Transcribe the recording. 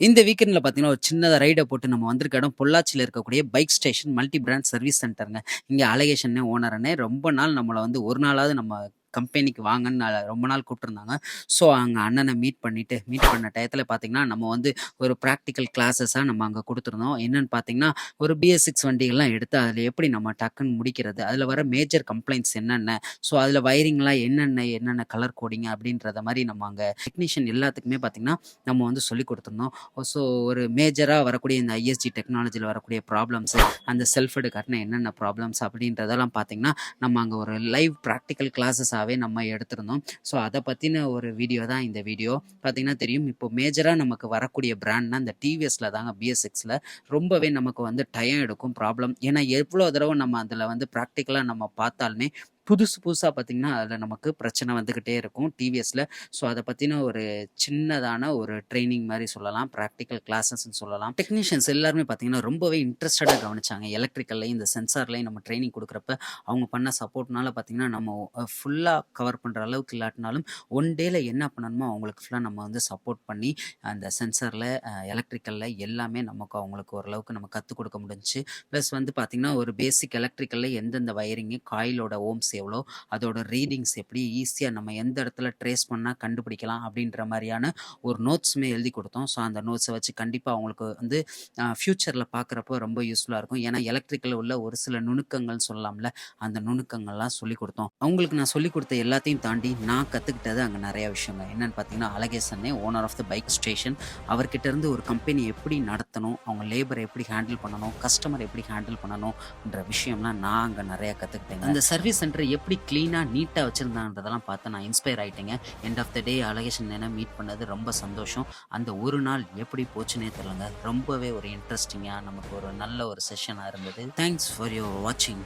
இந்த வீக்கெண்டில் பார்த்தீங்கன்னா, ஒரு சின்னதாக ரைடை போட்டு நம்ம வந்திருக்க இடம் பொள்ளாச்சியில இருக்கக்கூடிய bike station multi brand service சென்டருங்க இங்கே அலகேஷன் ஓனர்னே ரொம்ப நாள் நம்மளை வந்து ஒரு நாளாவது நம்ம கம்பெனிக்கு வாங்கன்னு ரொம்ப நாள் கூப்பிட்டுருந்தாங்க. ஸோ அங்கே அண்ணனை மீட் பண்ணிட்டு, மீட் பண்ண டயத்தில் பார்த்தீங்கன்னா, நம்ம வந்து ஒரு ப்ராக்டிக்கல் கிளாஸஸாக நம்ம அங்கே கொடுத்துருந்தோம் என்னன்னு பார்த்தீங்கன்னா, ஒரு BS6 வண்டிகள்லாம் எடுத்து அதில் எப்படி நம்ம டக்குன்னு முடிக்கிறது? அதில் வர மேஜர் கம்ப்ளைண்ட்ஸ் என்னென்ன? ஸோ அதில் வயரிங்லாம் என்னென்ன என்னென்ன கலர் கோடிங் அப்படின்றத மாதிரி நம்ம அங்கே டெக்னீஷியன் எல்லாத்துக்குமே பார்த்தீங்கன்னா, நம்ம வந்து சொல்லிக் கொடுத்துருந்தோம் ஸோ ஒரு மேஜராக வரக்கூடிய இந்த ஐஎஸ்ஜி டெக்னாலஜியில் வரக்கூடிய ப்ராப்ளம்ஸ், அந்த செல்ஃப் காட்டினா என்னென்ன ப்ராப்ளம்ஸ் அப்படின்றதெல்லாம் பார்த்தீங்கன்னா, நம்ம அங்கே ஒரு லைவ் ப்ராக்டிக்கல் கிளாஸஸ் கிளாஸஸாவே நம்ம எடுத்திருந்தோம். ஸோ அத பத்தின ஒரு வீடியோ தான் இந்த வீடியோ. பார்த்திங்கன்னா தெரியும். இப்போ மேஜரா நமக்கு வரக்கூடிய பிராண்ட்னா இந்த டிவிஎஸில் தாங்க பிஎஸ்எக்ஸில் ரொம்பவே நமக்கு வந்து டயம் எடுக்கும் ப்ராப்ளம். ஏன்னா எவ்வளோ தடவை நம்ம அதில் வந்து ப்ராக்டிக்கலாக நம்ம பார்த்தாலுமே, புதுசு புதுசாக பார்த்தீங்கன்னா, அதில் நமக்கு பிரச்சனை வந்துக்கிட்டே இருக்கும் டிவிஎஸில் ஸோ அதை பற்றின ஒரு சின்னதான ஒரு ட்ரைனிங் மாதிரி சொல்லலாம். ப்ராக்டிக்கல் கிளாஸஸ்ன்னு சொல்லலாம். டெக்னீஷியன்ஸ் எல்லாருமே பார்த்தீங்கன்னா, ரொம்பவே இன்ட்ரெஸ்டடாக கவனிச்சாங்க. எலக்ட்ரிக்கல்லையும் இந்த சென்சார்லையும் நம்ம ட்ரைனிங் கொடுக்குறப்ப அவங்க பண்ண சப்போர்ட்னால பார்த்தீங்கன்னா, நம்ம ஃபுல்லாக கவர் பண்ணுற அளவுக்கு இல்லாட்டினாலும், ஒன் டேல என்ன பண்ணணுமோ அவங்களுக்கு ஃபுல்லாக நம்ம வந்து சப்போர்ட் பண்ணி, அந்த சென்சாரில் எலக்ட்ரிக்கலில் எல்லாமே நமக்கு அவங்களுக்கு ஓரளவுக்கு நம்ம கற்றுக் கொடுக்க முடிஞ்சு ப்ளஸ் வந்து பார்த்தீங்கன்னா, ஒரு பேசிக் எலக்ட்ரிக்கல்ல எந்தெந்த வயரிங்கு, காயிலோட ஓம்ஸ் எவ்வளோ, அதோட ரீடிங்ஸ் எப்படி ஈஸியாக நம்ம எந்த இடத்துல ட்ரேஸ் பண்ணால் கண்டுபிடிக்கலாம் அப்படின்ற மாதிரியான ஒரு நோட்ஸுமே எழுதிக் கொடுத்தோம் ஸோ அந்த நோட்ஸை வச்சு கண்டிப்பாக அவங்களுக்கு வந்து ஃப்யூச்சரில் பார்க்குறப்போ ரொம்ப யூஸ்ஃபுல்லாக இருக்கும். ஏன்னா எலக்ட்ரிக்கல் உள்ள ஒரு சில நுணுக்கங்கள்னு சொல்லலாம்ல, அந்த நுணுக்கங்கள்லாம் சொல்லிக் கொடுத்தோம் அவங்களுக்கு நான் சொல்லிக் கொடுத்த எல்லாத்தையும் தாண்டி நான் கற்றுக்கிட்டது அங்கே நிறையா விஷயங்க. என்னென்னு பார்த்தீங்கன்னா, அழகேசன்னே owner of the bike station. அவர்கிட்டருந்து ஒரு கம்பெனி எப்படி நடத்தணும்? அவங்க லேபரை எப்படி ஹேண்டில் பண்ணணும்? கஸ்டமர் எப்படி ஹேண்டில் பண்ணணும்ன்ற விஷயம்லாம் நான் அங்கே நிறையா கற்றுக்கிட்டேன் அந்த சர்வீஸ் சென்டர் எப்படி க்ளீனாக நீட்டாக வச்சுருந்தான்றதெல்லாம் பார்த்து நான் inspire ஆகிட்டேங்க end of the day Alagesan என்ன மீட் பண்ணது ரொம்ப சந்தோஷம். அந்த ஒரு நாள் எப்படி போச்சுன்னே தெரிலங்க ரொம்பவே ஒரு இன்ட்ரெஸ்டிங்காக நமக்கு ஒரு நல்ல ஒரு செஷனாக இருந்தது. தேங்க்ஸ் ஃபார் யுவர் வாட்சிங்.